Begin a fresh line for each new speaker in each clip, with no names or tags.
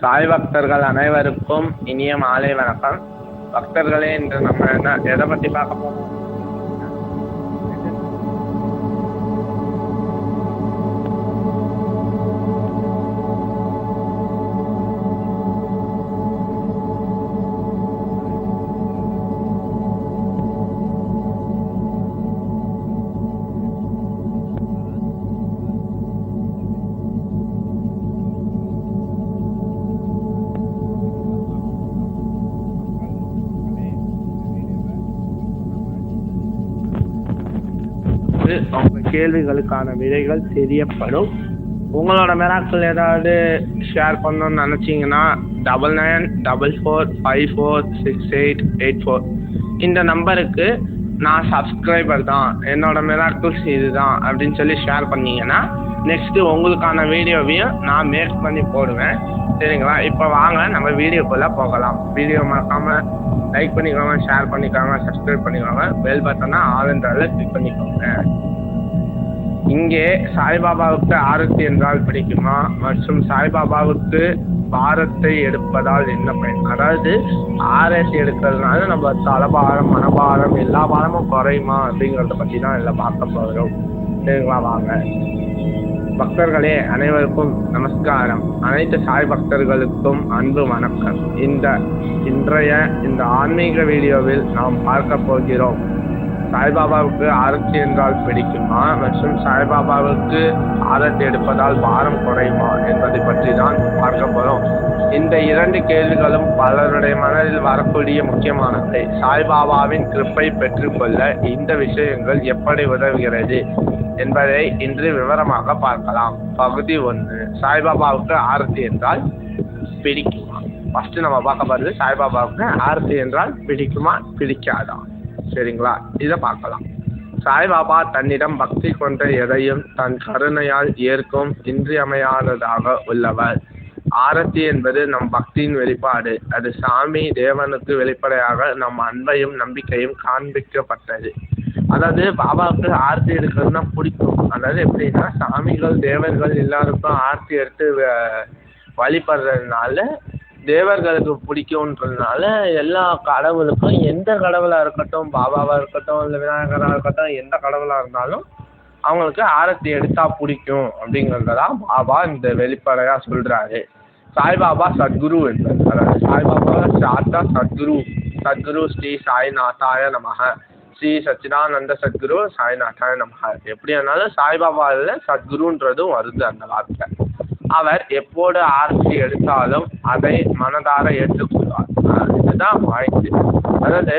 சாய் பக்தர்கள் அனைவருக்கும் இனிய மாலை வணக்கம். பக்தர்களே இன்று நம்ம என்ன எதை பற்றி பார்க்க போறோம்? இது அவங்க கேள்விகளுக்கான விடைகள் தெரியப்படும். உங்களோட மிராக்கள் ஏதாவது ஷேர் பண்ணணும்னு நினச்சிங்கன்னா double nine double four five four six eight eight four இந்த நம்பருக்கு நான் சப்ஸ்கிரைபர் தான் என்னோட மிராக்கிள்ஸ் இதுதான் அப்படின்னு சொல்லி ஷேர் பண்ணிங்கன்னா நெக்ஸ்ட்டு உங்களுக்கான வீடியோவையும் நான் மேக் பண்ணி போடுவேன். சரிங்களா? இப்போ வாங்க நம்ம வீடியோக்குள்ளே போகலாம். வீடியோ மறக்காமல் லைக் பண்ணிக்கோங்க ஷேர் பண்ணிக்கோங்க சப்ஸ்கிரைப் பண்ணிக்கோங்க. பெல் பட்டனை ஆளுன்றதில் கிளிக் பண்ணிக்கோங்க. இங்கே சாய்பாபாவுக்கு ஆரத்தி என்றால் பிடிக்குமா? மற்றும் சாய்பாபாவுக்கு பாரத்தை எடுப்பதால் என்ன பயன்? அதாவது ஆரத்தி எடுக்கிறதுனால நம்ம தலபாரம் மனபாரம் எல்லா பாரமும் குறையுமா? அப்படிங்கிறத பற்றி தான் எல்லாம் பார்க்க போகிறோம் சரிங்களா வாங்க. பக்தர்களே அனைவருக்கும் நமஸ்காரம். அனைத்து சாய் பக்தர்களுக்கும் அன்பு வணக்கம். இந்த இன்றைய இந்த ஆன்மீக வீடியோவில் நாம் பார்க்க போகிறோம். சாய்பாபாவுக்கு ஆரத்தி என்றால் பிடிக்குமா? மற்றும் சாய்பாபாவுக்கு ஆரத்தி எடுப்பதால் பாரம் குறையுமா? என்பதை பற்றி தான் பார்க்க போகிறோம் இந்த இரண்டு கேள்விகளும் பலருடைய மனதில் வரக்கூடிய முக்கியமானவை. சாய்பாபாவின் கிருப்பை பெற்றுக்கொள்ள இந்த விஷயங்கள் எப்படி உதவுகிறது என்பதை இன்று விவரமாக பார்க்கலாம். பகுதி ஒன்று சாய்பாபாவுக்கு ஆரத்தி என்றால் பிடிக்குமா? ஃபஸ்ட்டு நம்ம பார்க்க போகிறது சாய்பாபாவுக்கு ஆரத்தி என்றால் பிடிக்குமா? பிடிக்காதா? சரிங்களா? இதை பார்க்கலாம். சாய்பாபா தன்னிடம் பக்தி கொண்ட எதையும் தன் கருணையால் ஏற்கும் இன்றியமையாததாக உள்ளவர். ஆரத்தி என்பது நம் பக்தியின் வெளிப்பாடு. அது சாமி தேவனுக்கு வெளிப்படையாக நம் அன்பையும் நம்பிக்கையும் காண்பிக்கப்பட்டது. அதாவது பாபாவுக்கு ஆர்த்தி எடுக்கிறதுனா பிடிக்கும். அதாவது எப்படின்னா சாமிகள் தேவர்கள் எல்லாருக்கும் ஆர்த்தி எடுத்து வ- வழிபடுறதுனால தேவர்களுக்கு பிடிக்குன்றதுனால எல்லா கடவுளுக்கும் எந்த கடவுளாக இருக்கட்டும் பாபாவாக இருக்கட்டும் இல்லை விநாயகராக இருக்கட்டும் எந்த கடவுளாக இருந்தாலும் அவங்களுக்கு ஆரத்தி எடுத்தா பிடிக்கும் அப்படிங்கிறத தான் பாபா இந்த வெளிப்படையாக சொல்கிறாரு சாய்பாபா சத்குரு என்பது சாய்பாபா சாத்தா சத்குரு. சத்குரு ஸ்ரீ சாய்நாத்தாய நமக. ஸ்ரீ சச்சிதானந்த சத்குரு சாய்நாத்தாய நமக. எப்படி இருந்தாலும் சாய்பாபாவில் சத்குருன்றதும் வருது அந்த வார்த்தை. அவர் எப்போது ஆரத்தி எடுத்தாலும் அதை மனதார ஏற்றுக்கொள்வார். இதுதான் வாய்ப்பு. அதாவது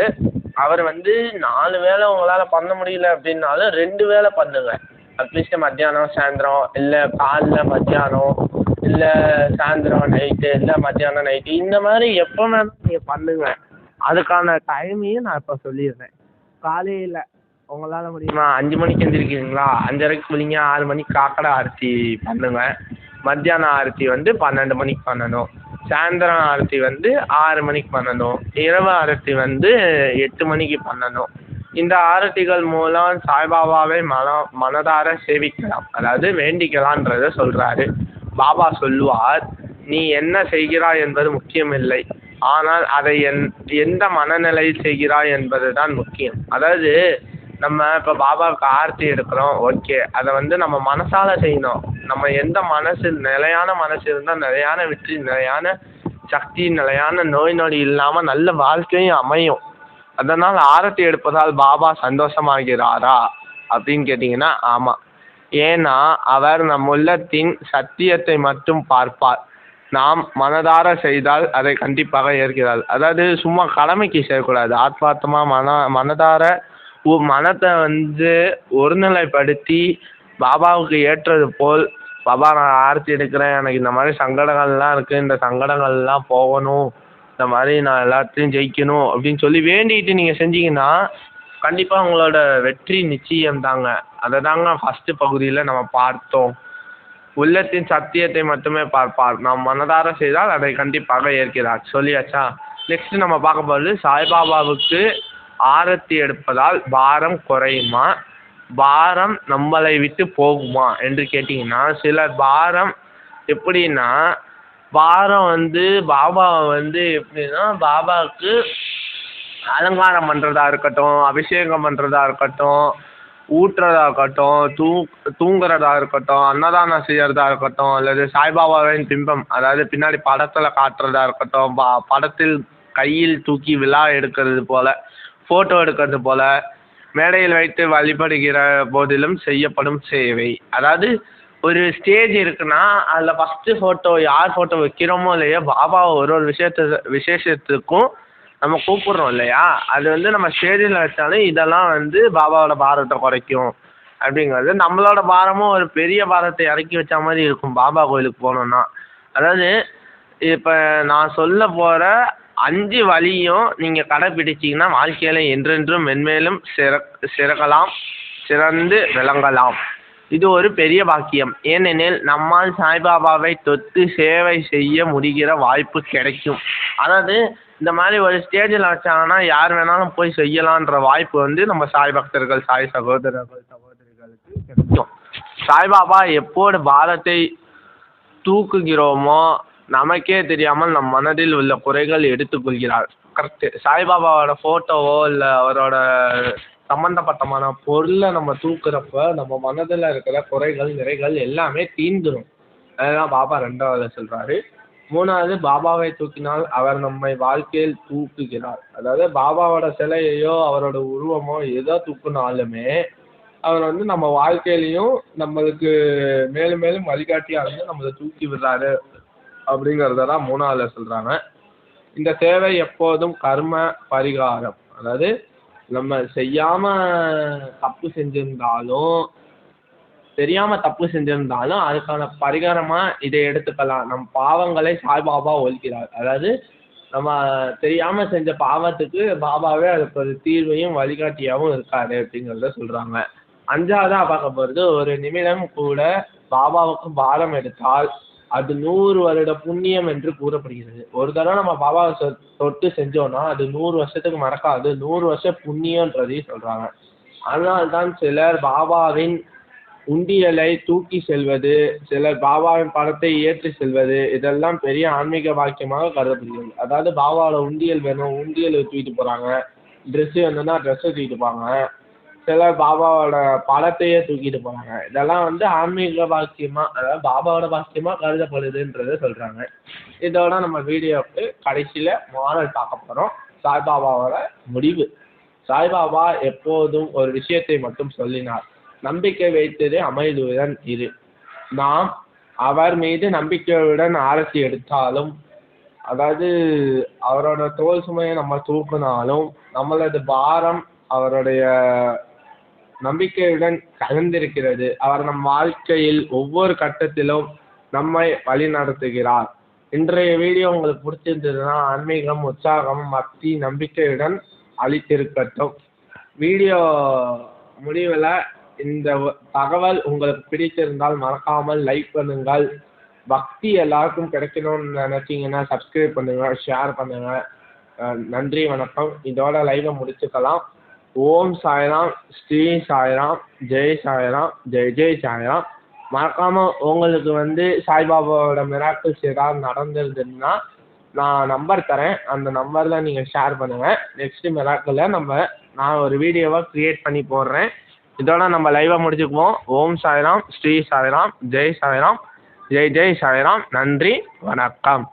அவர் வந்து நாலு வேளை உங்களால் பண்ண முடியல அப்படின்னாலும் ரெண்டு வேளை பண்ணுங்க. அட்லீஸ்ட் மத்தியானம் சாயந்தரம் இல்லை காலைல மத்தியானம் இல்லை சாயந்தரம் நைட்டு இல்லை மத்தியானம் நைட்டு இந்த மாதிரி எப்போ வேணாலும் நீங்கள் பண்ணுங்க. அதுக்கான டைமையும் நான் இப்போ சொல்லிடுறேன். காலையில் உங்களால் முடியுமா? அஞ்சு மணிக்கு எந்திரிக்கிறீங்களா? அஞ்சரைக்கு குளிங்க ஆறு மணிக்கு காக்கடை ஆரத்தி பண்ணுங்க. மத்தியானம் ஆரத்தி வந்து பன்னெண்டு மணிக்கு பண்ணணும். சாயந்தரம் ஆரத்தி வந்து ஆறு மணிக்கு பண்ணணும். இரவு ஆரத்தி வந்து எட்டு மணிக்கு பண்ணணும். இந்த ஆரத்திகள் மூலம் சாய்பாபாவை மன மனதார சேவிக்கலாம். அதாவது வேண்டிக்கலான்றத சொல்கிறாரு பாபா சொல்லுவார் நீ என்ன செய்கிறாய் என்பது முக்கியமில்லை. ஆனால் அதை என் எந்த மனநிலையில் செய்கிறாய் என்பது தான் முக்கியம். அதாவது நம்ம இப்போ பாபாவுக்கு ஆரத்தி எடுக்கிறோம் ஓகே. அதை வந்து நம்ம மனசால் செய்யணும். நம்ம எந்த மனசு நிலையான மனசு இருந்தால் நிலையான வெற்றி நிலையான சக்தி நிலையான நோய் நொடி இல்லாமல் நல்ல வாழ்க்கையும் அமையும். அதனால் ஆரத்தி எடுப்பதால் பாபா சந்தோஷமாகிறாரா? அப்படின்னு கேட்டிங்கன்னா ஆமாம் ஏன்னா அவர் நம் உள்ளத்தின் சத்தியத்தை மட்டும் பார்ப்பார். நாம் மனதார செய்தால் அதை கண்டிப்பாக ஏற்கிறார். அதாவது சும்மா கடமைக்கு செய்யக்கூடாது. ஆத்மார்த்தமாக மன மனதார உ- மனத்தை வந்து ஒருநிலைப்படுத்தி பாபாவுக்கு ஏற்றது போல் பாபா நான் ஆரத்தி எடுக்கிறேன். எனக்கு இந்த மாதிரி சங்கடங்கள்லாம் இருக்குது இந்த சங்கடங்கள்லாம் போகணும். இந்த மாதிரி நான் எல்லாத்தையும் ஜெயிக்கணும். அப்படின்னு சொல்லி வேண்டிகிட்டு நீங்கள் செஞ்சீங்கன்னா கண்டிப்பாக உங்களோட வெற்றி நிச்சயம் தாங்க அதை தாங்க ஃபஸ்ட்டு பகுதியில் நம்ம பார்த்தோம். உள்ளத்தின் சத்தியத்தை மட்டுமே பார்ப்பார். நாம் மனதார செய்தால் அதை கண்டிப்பாக ஏற்கிறார். சொல்லியாச்சா? நெக்ஸ்ட் நம்ம பார்க்க போகிறது சாய்பாபாவுக்கு ஆரத்தி எடுப்பதால் பாரம் குறையுமா? பாரம் நம்மளை விட்டு போகுமா? என்று கேட்டிங்கன்னா சில பாரம் எப்படின்னா பாரம் வந்து பாபாவை வந்து எப்படின்னா பாபாவுக்கு அலங்காரம் பண்ணுறதா இருக்கட்டும் அபிஷேகம் பண்ணுறதா இருக்கட்டும் ஊட்டுறதா இருக்கட்டும் தூ தூங்குறதா இருக்கட்டும் அன்னதானம் செய்யறதா இருக்கட்டும் அல்லது சாய்பாபாவின் பிம்பம் அதாவது பின்னாடி படத்தில் காட்டுறதா இருக்கட்டும் பா படத்தில் கையில் தூக்கி விழா எடுக்கிறது போல் ஃபோட்டோ எடுக்கிறது போல் மேடையில் வைத்து வழிபடுகிற போதிலும் செய்யப்படும் சேவை. அதாவது ஒரு ஸ்டேஜ் இருக்குன்னா அதில் ஃபஸ்ட்டு ஃபோட்டோ யார் ஃபோட்டோ வைக்கிறோமோ இல்லையோ பாபாவை ஒரு ஒரு விஷயத்த விசேஷத்துக்கும் நம்ம கூப்பிட்றோம் இல்லையா? அது வந்து நம்ம ஸ்டேஜில் வச்சாலும் இதெல்லாம் வந்து பாபாவோட பாரத்தை குறைக்கும் அப்படிங்கிறது. நம்மளோட பாரமும் ஒரு பெரிய பாரத்தை இறக்கி வச்ச மாதிரி இருக்கும். பாபா கோயிலுக்கு போனோம்னா. அதாவது இப்போ நான் சொல்ல போகிற அஞ்சு வழியும் நீங்கள் கடைப்பிடிச்சீங்கன்னா வாழ்க்கையில் என்றென்றும் மென்மேலும் சிறக் சிறக்கலாம் சிறந்து விளங்கலாம். இது ஒரு பெரிய பாக்கியம். ஏனெனில் நம்மால் சாய்பாபாவை தொட்டு சேவை செய்ய முடிகிற வாய்ப்பு கிடைக்கும். அதாவது இந்த மாதிரி ஒரு ஸ்டேஜில் வச்சாங்கன்னா யார் வேணாலும் போய் செய்யலான்ற வாய்ப்பு வந்து நம்ம சாய் பக்தர்கள் சாய் சகோதரர்கள் சகோதரிகளுக்கு கிடைக்கும். சாய்பாபா எப்போது பாரத்தை தூக்குகிறோமோ நமக்கே தெரியாமல் நம் மனதில் உள்ள குறைகள் எடுத்துக்கொள்கிறார் கரெக்டு. சாய்பாபாவோட ஃபோட்டோவோ இல்லை அவரோட சம்மந்தப்பட்டமான பொருளை நம்ம தூக்குறப்ப நம்ம மனதில் இருக்கிற குறைகள் நிறைகள் எல்லாமே தீந்துடும் அதுதான் பாபா ரெண்டாவது சொல்கிறாரு மூணாவது பாபாவை தூக்கினால் அவர் நம்மை வாழ்க்கையில் தூக்குகிறார். அதாவது பாபாவோட சிலையையோ அவரோட உருவமோ எதோ தூக்குனாலுமே அவர் வந்து நம்ம வாழ்க்கையிலையும் நம்மளுக்கு மேலும் மேலும் வழிகாட்டியாக இருந்து நம்மளை தூக்கி விடுறாரு. அப்படிங்கிறத தான் மூணாவதுல சொல்கிறாங்க இந்த சேவை எப்போதும் கர்ம பரிகாரம். அதாவது நம்ம செய்யாமல் தப்பு செஞ்சிருந்தாலும் தெரியாமல் தப்பு செஞ்சிருந்தாலும் அதுக்கான பரிகாரமாக இதை எடுத்துக்கலாம். நம் பாவங்களை சாய்பாபா ஒழிக்கிறார். அதாவது நம்ம தெரியாமல் செஞ்ச பாவத்துக்கு பாபாவே அதுக்கு ஒரு தீர்வையும் வழிகாட்டியாகவும் இருக்காரு அப்படிங்கிறத சொல்கிறாங்க அஞ்சாவதாக பார்க்க போகிறது ஒரு நிமிடம் கூட பாபாவுக்கு பாரம் எடுத்தால் அது நூறு வருட புண்ணியம் என்று கூறப்படுகிறது. ஒரு தடவை நம்ம பாபாவை சொ தொட்டு செஞ்சோன்னா அது நூறு வருஷத்துக்கு மறக்காது. நூறு வருஷம் புண்ணியன்றதையும் சொல்கிறாங்க அதனால்தான் சிலர் பாபாவின் உண்டியலை தூக்கி செல்வது சிலர் பாபாவின் படத்தை ஏற்றி செல்வது இதெல்லாம் பெரிய ஆன்மீக பாக்கியமாக கருதப்படுகிறது. அதாவது பாபாவோட உண்டியல் வேணும் உண்டியல் தூக்கிட்டு போகிறாங்க ட்ரெஸ்ஸு வேணும்னா ட்ரெஸ்ஸை தூக்கிட்டு போறாங்க. சிலர் பாபாவோட படத்தையே தூக்கிட்டு போனாங்க. இதெல்லாம் வந்து ஆன்மீக பாக்கியமாக அதாவது பாபாவோட பாக்கியமாக கருதப்படுதுன்றதை சொல்கிறாங்க இதோட நம்ம வீடியோவுக்கு கடைசியில் மாரல் பார்க்க போகிறோம் சாய்பாபாவோட முடிவு. சாய்பாபா எப்போதும் ஒரு விஷயத்தை மட்டும் சொல்லினார். நம்பிக்கை வைத்தது அமைதியுடன் இரு. நாம் அவர் மீது நம்பிக்கையுடன் ஆரசி எடுத்தாலும் அதாவது அவரோட தோல் சுமையை நம்ம தூக்குனாலும் நம்மளது பாரம் அவருடைய நம்பிக்கையுடன் கலந்திருக்கிறது. அவர் நம் வாழ்க்கையில் ஒவ்வொரு கட்டத்திலும் நம்மை வழிநடத்துகிறார். இன்றைய வீடியோ உங்களுக்கு பிடிச்சிருந்ததுன்னா ஆன்மீகம் உற்சாகம் பக்தி நம்பிக்கையுடன் அளித்திருக்கட்டும். வீடியோ முடிவில் இந்த தகவல் உங்களுக்கு பிடித்திருந்தால் மறக்காமல் லைக் பண்ணுங்கள். பக்தி எல்லாருக்கும் கிடைக்கணும்னு நினச்சிங்கன்னா சப்ஸ்கிரைப் பண்ணுங்கள் ஷேர் பண்ணுங்கள் நன்றி வணக்கம். இதோட லைவை முடிச்சுக்கலாம். ஓம் சாய்ராம் ஸ்ரீ சாய்ராம் ஜெய் சாய்ராம் ஜெய் ஜெய் சாய்ராம். மறக்காமல் உங்களுக்கு வந்து சாய்பாபாவோட மிராக்கிள்ஸ் ஏதாவது நடந்திருந்ததுன்னா நான் நம்பர் தரேன். அந்த நம்பரில் நீங்கள் ஷேர் பண்ணுங்கள் நெக்ஸ்ட்டு மிராக்கிளில் நம்ம நான் ஒரு வீடியோவாக க்ரியேட் பண்ணி போடுறேன். இதோட நம்ம லைவை முடிச்சுக்குவோம். ஓம் சாய்ராம் ஸ்ரீ சாய்ராம் ஜெய் சாய்ராம் ஜெய் ஜெய் சாய்ராம். நன்றி வணக்கம்.